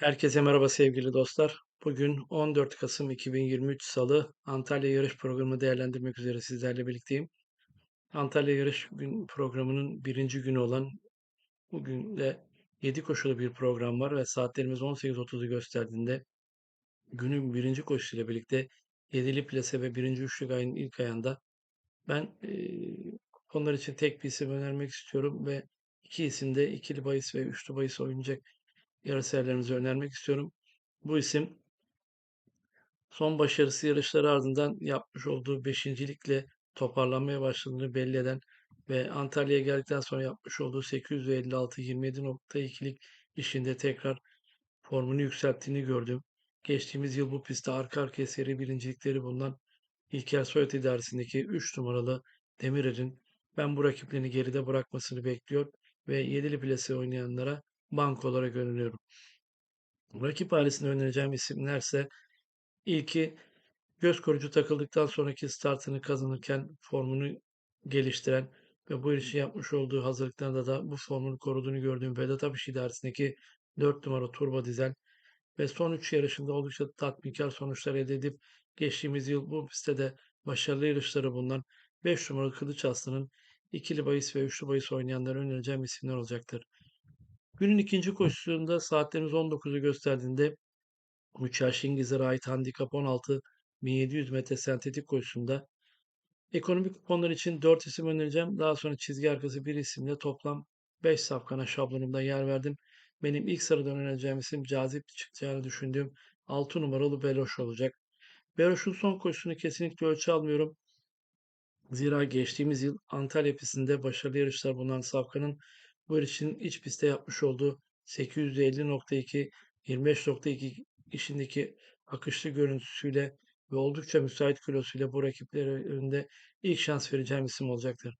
Herkese merhaba sevgili dostlar. Bugün 14 Kasım 2023 Salı Antalya Yarış Programı değerlendirmek üzere sizlerle birlikteyim. Antalya Yarış gün programının birinci günü olan bugün de 7 koşulu bir program var ve saatlerimiz 18.30'u gösterdiğinde günün birinci koşusuyla birlikte 7'li plase ve birinci üçlük ayın ilk ayında ben eee onlar için tek bir isim önermek istiyorum ve iki isim de ikili bahis ve üçlü bahis oynayacak yarışseverlerimize önermek istiyorum. Bu isim son başarısı yarışları ardından yapmış olduğu beşincilikle toparlanmaya başladığını belli eden ve Antalya'ya geldikten sonra yapmış olduğu 856-27.2'lik işinde tekrar formunu yükselttiğini gördüm. Geçtiğimiz yıl bu pistte arka arkaya seri birincilikleri bulunan İlker Soyut idaresindeki 3 numaralı Demirer'in ben bu rakiplerini geride bırakmasını bekliyor ve 7'li plase oynayanlara bank olarak öneriyorum. Rakip ailesine önereceğim isimlerse ilki göz korucu takıldıktan sonraki startını kazanırken formunu geliştiren ve bu işi yapmış olduğu hazırlıklarında da bu formunu koruduğunu gördüğüm Vedat Abiş idaresindeki 4 numara turbo dizel ve son 3 yarışında oldukça tatminkar sonuçlar elde edip geçtiğimiz yıl bu pistte de başarılı yarışları bulunan 5 numaralı Kılıç Aslı'nın ikili bahis ve üçlü bahis oynayanlara önereceğim isimler olacaktır. Günün ikinci koşusunda saatlerimiz 19'u gösterdiğinde 3 yaş İngilizlere ait handikap 16 1700 metre sentetik koşusunda ekonomik kuponlar için 4 isim önereceğim. Daha sonra çizgi arkası bir isimle toplam 5 safkana şablonumda yer verdim. Benim ilk sıradan önereceğim isim cazip çıkacağını düşündüğüm 6 numaralı Beloş olacak. Beloş'un son koşusunu kesinlikle ölçü almıyorum. Zira geçtiğimiz yıl Antalya pistinde başarılı yarışlar bulunan Safkan'ın yarışın iç pistte yapmış olduğu 850.2 25.2 işindeki akışlı görüntüsüyle ve oldukça müsait kilosuyla bu rakipleri önünde ilk şans vereceğim isim olacaktır.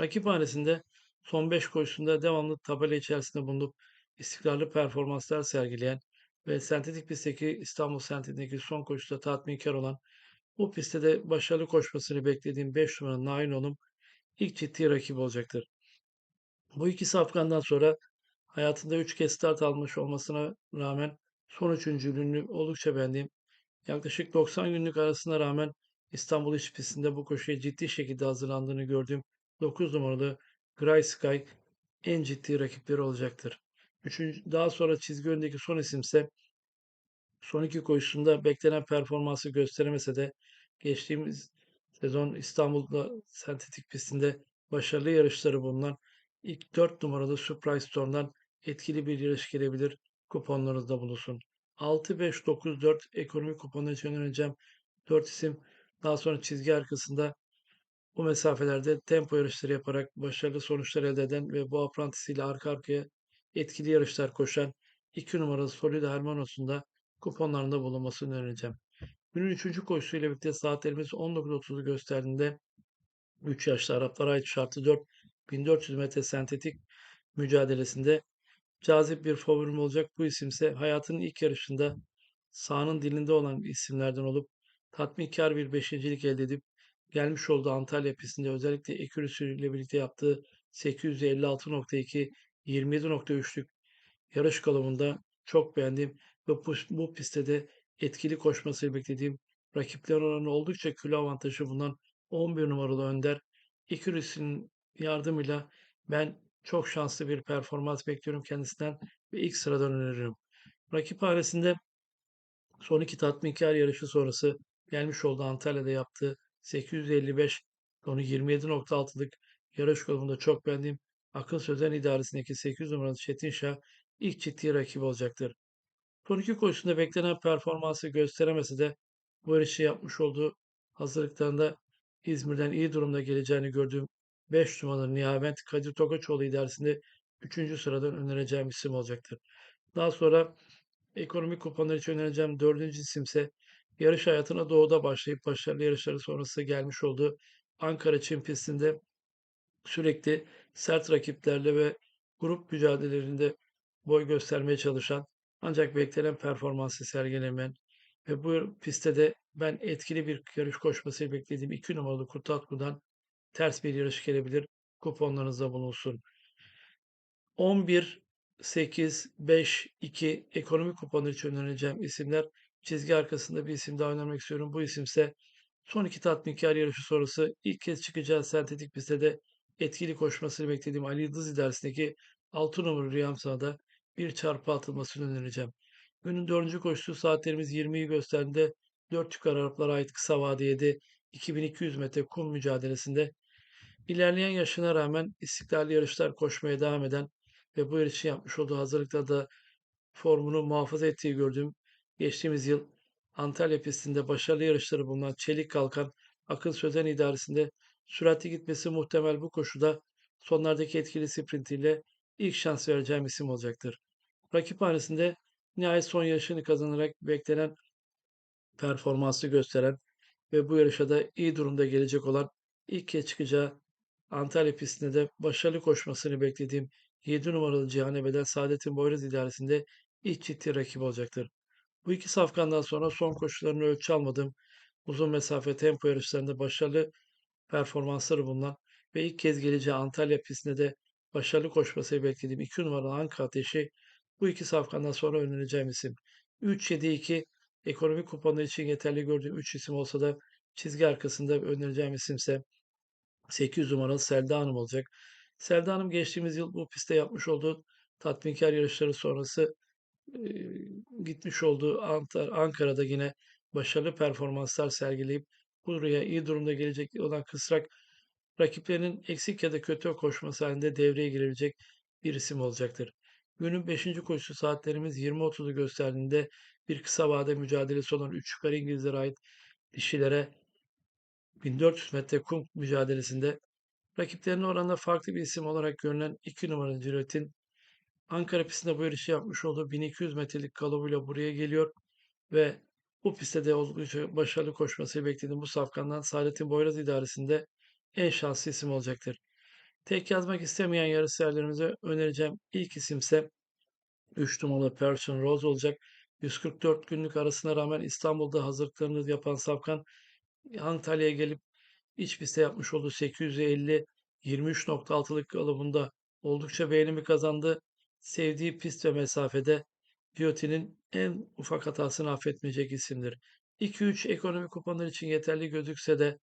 Rakip hanesinde son 5 koşusunda devamlı tabela içerisinde bulunup istikrarlı performanslar sergileyen ve sentetik pistteki İstanbul Sentetik'teki son koşuda tatminkar olan bu pistte de başarılı koşmasını beklediğim 5 numaralı Nain Olum ilk ciddi rakip olacaktır. Bu ikisi Afgan'dan sonra hayatında 3 kez start almış olmasına rağmen son üçüncülüğünü oldukça beğendiğim yaklaşık 90 günlük arasına rağmen İstanbul iç pistinde bu koşuya ciddi şekilde hazırlandığını gördüğüm 9 numaralı Gray Sky en ciddi rakipleri olacaktır. Üçüncü, daha sonra çizgi önündeki son isimse son iki koşusunda beklenen performansı gösteremese de geçtiğimiz sezon İstanbul'da sentetik pistinde başarılı yarışları bulunan ilk 4 numaralı Surprise Storm'dan etkili bir yarış gelebilir. Kuponlarınızda bulunsun. 6-5-9-4 ekonomik kuponu için önereceğim 4 isim. Daha sonra çizgi arkasında bu mesafelerde tempo yarışları yaparak başarılı sonuçlar elde eden ve bu aprantisiyle arka arkaya etkili yarışlar koşan 2 numaralı Solido Hermanos'un da kuponlarında bulunmasını önereceğim. Günün 3. koşusuyla birlikte saatlerimiz 19.30'u gösterdiğinde 3 yaşlı Araplara ait şartı 4 1400 metre sentetik mücadelesinde cazip bir favorim olacak. Bu isimse hayatının ilk yarışında sahanın dilinde olan isimlerden olup tatminkar bir beşincilik elde edip gelmiş olduğu Antalya pistinde özellikle Ekürüsü ile birlikte yaptığı 856.2 27.3'lük yarış kalıbında çok beğendiğim ve bu, bu pistte de etkili koşmasını beklediğim rakipler oranı oldukça kilo avantajı bulunan 11 numaralı Önder Ekürüsü'nün yardımıyla ben çok şanslı bir performans bekliyorum kendisinden ve ilk sıradan öneririm. Rakip hanesinde son iki tatminkar yarışı sonrası gelmiş olduğu Antalya'da yaptığı 855 onu 27.6'lık yarış kolunda çok beğendiğim Akın Sözen idaresindeki 8 numaralı Çetin Şah ilk ciddi rakibi olacaktır. Son iki koşusunda beklenen performansı gösteremese de bu yarışı yapmış olduğu hazırlıklarında İzmir'den iyi durumda geleceğini gördüğüm 5 numaralı Nihavent Kadir Tokaçoğlu idaresinde 3. sıradan önereceğim isim olacaktır. Daha sonra ekonomik kuponlar için önereceğim 4. isimse yarış hayatına doğuda başlayıp başarılı yarışları sonrası gelmiş olduğu Ankara Çin pistinde sürekli sert rakiplerle ve grup mücadelelerinde boy göstermeye çalışan ancak beklenen performansı sergilemeyen ve bu pistte de ben etkili bir yarış koşmasını beklediğim 2 numaralı Kurtatku'dan ters bir yarış gelebilir. Kuponlarınızda bulunsun. 11 8, 5, 2 ekonomik kuponlar için önereceğim isimler. Çizgi arkasında bir isim daha önermek istiyorum. Bu isimse son iki tatminkar yarışı sonrası ilk kez çıkacağı sentetik pistte de etkili koşmasını beklediğim Ali Yıldız idaresindeki 6 numaralı Riyamsa'da bir çarpı atılmasını önereceğim. Günün dördüncü koşusu saatlerimiz 20'yi gösterdiğinde 4 yukarı Araplara ait kısa vadeli 2200 metre kum mücadelesinde ilerleyen yaşına rağmen istikrarlı yarışlar koşmaya devam eden ve bu yarış için yapmış olduğu hazırlıkta da formunu muhafaza ettiği gördüğüm geçtiğimiz yıl Antalya pistinde başarılı yarışları bulunan Çelik Kalkan Akın Sözen idaresinde süratli gitmesi muhtemel bu koşuda sonlardaki etkili sprintiyle ilk şans vereceğim isim olacaktır. Rakiphanesinde nihayet son yarışını kazanarak beklenen performansı gösteren ve bu yarışa da iyi durumda gelecek olan ilk kez çıkacağı Antalya pistinde de başarılı koşmasını beklediğim 7 numaralı Cihane Bedel Saadettin Boyraz idaresinde ilk ciddi rakip olacaktır. Bu iki safkandan sonra son koşularını ölçü almadığım uzun mesafe tempo yarışlarında başarılı performansları bulunan ve ilk kez geleceği Antalya pistinde de başarılı koşmasını beklediğim 2 numaralı Anka Ateşi bu iki safkandan sonra önereceğim isim. 3-7-2 ekonomik kuponları için yeterli gördüğüm 3 isim olsa da çizgi arkasında önereceğim isimse 800 numaralı Selda Hanım olacak. Selda Hanım geçtiğimiz yıl bu pistte yapmış olduğu tatminkar yarışları sonrası e, gitmiş olduğu Antar, Ankara'da yine başarılı performanslar sergileyip buraya iyi durumda gelecek olan kısrak rakiplerinin eksik ya da kötü koşması halinde devreye girebilecek bir isim olacaktır. Günün 5. koşusu saatlerimiz 20.30'u gösterdiğinde bir kısa vade mücadelesi olan 3 yukarı İngilizlere ait dişilere 1400 metre kum mücadelesinde rakiplerine oranla farklı bir isim olarak görülen 2 numaralı Cirotin Ankara pistinde bu yarışı yapmış olduğu 1200 metrelik galobuyla buraya geliyor ve bu pistte de oldukça başarılı koşması beklediğim bu safkandan Saadettin Boyraz idaresinde en şanslı isim olacaktır. Tek yazmak istemeyen yarışseverlerimize önereceğim ilk isimse 3 numaralı Person Rose olacak. 144 günlük arasına rağmen İstanbul'da hazırlıklarını yapan Safkan Antalya'ya gelip iç pistte yapmış olduğu 850 23.6'lık galobunda oldukça beğenimi kazandı. Sevdiği pist ve mesafede Bioti'nin en ufak hatasını affetmeyecek isimdir. 2-3 ekonomi kuponları için yeterli gözükse de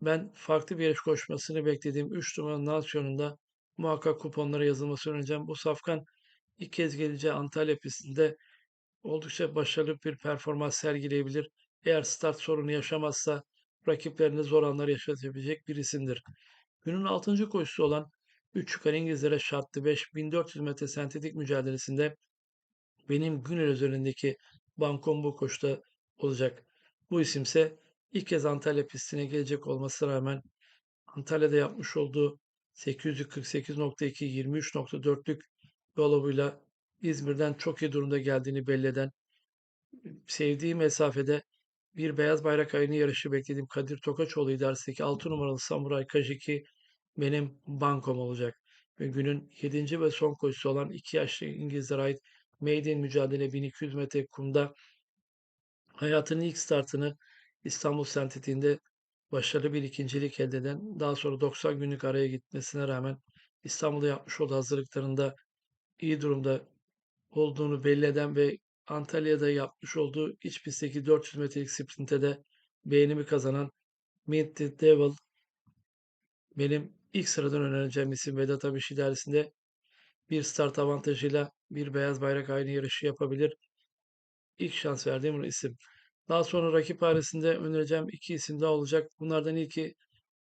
ben farklı bir yarış koşmasını beklediğim 3 numaralı Nasyon'unda muhakkak kuponlara yazılmasını önereceğim. Bu safkan ilk kez geleceği Antalya pistinde oldukça başarılı bir performans sergileyebilir. Eğer start sorunu yaşamazsa rakiplerine zor anlar yaşatabilecek bir isimdir. Günün 6. koşusu olan 3 yukarı İngilizlere şartlı 5 1400 metre sentetik mücadelesinde benim Günel üzerindeki bankom bu koşuda olacak. Bu isimse ilk kez Antalya pistine gelecek olmasına rağmen Antalya'da yapmış olduğu 848.2 23.4'lük yoluyla İzmir'den çok iyi durumda geldiğini belli eden sevdiği mesafede bir beyaz bayrak ayını yarışı beklediğim Kadir Tokaçoğlu idaresindeki 6 numaralı Samuray Kajiki benim bankom olacak. Ve günün 7. ve son koşusu olan 2 yaşlı İngilizlere ait Maiden mücadele 1200 metre kumda hayatının ilk startını İstanbul Sentetiğinde başarılı bir ikincilik elde eden, daha sonra 90 günlük araya gitmesine rağmen İstanbul'da yapmış olduğu hazırlıklarında iyi durumda olduğunu belli eden ve Antalya'da yapmış olduğu iç pistteki 400 metrelik sprinte de beğenimi kazanan Mint the Devil benim ilk sıradan önereceğim isim Vedat Abiş idaresinde bir start avantajıyla bir beyaz bayrak aynı yarışı yapabilir. İlk şans verdiğim isim. Daha sonra rakip hanesinde önereceğim iki isim daha olacak. Bunlardan ilki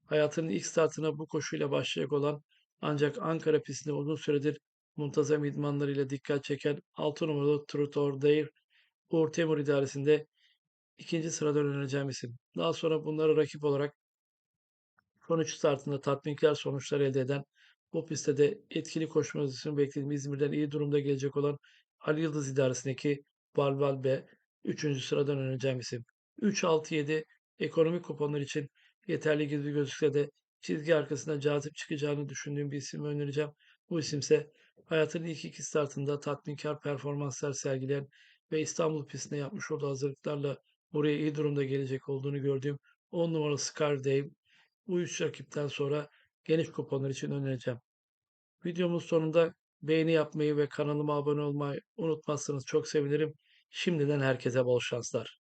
hayatının ilk startına bu koşuyla başlayacak olan ancak Ankara pistinde uzun süredir muntazam idmanlarıyla dikkat çeken 6 numaralı Truth or Dare Uğur Temur idaresinde ikinci sıradan önereceğim isim. Daha sonra bunlara rakip olarak son üç startında tatminkar sonuçlar elde eden bu pistte de etkili koşmasını beklediğim İzmir'den iyi durumda gelecek olan Ali Yıldız idaresindeki Balbal B 3. sıradan önereceğim isim. 3-6-7 ekonomik kuponlar için yeterli gibi gözükse de çizgi arkasında cazip çıkacağını düşündüğüm bir ismi önereceğim. Bu isimse hayatının ilk iki startında tatminkar performanslar sergileyen ve İstanbul pistine yapmış olduğu hazırlıklarla buraya iyi durumda gelecek olduğunu gördüğüm 10 numaralı Scar Dave bu üç rakipten sonra geniş kuponlar için önereceğim. Videomuz sonunda beğeni yapmayı ve kanalıma abone olmayı unutmazsanız çok sevinirim. Şimdiden herkese bol şanslar.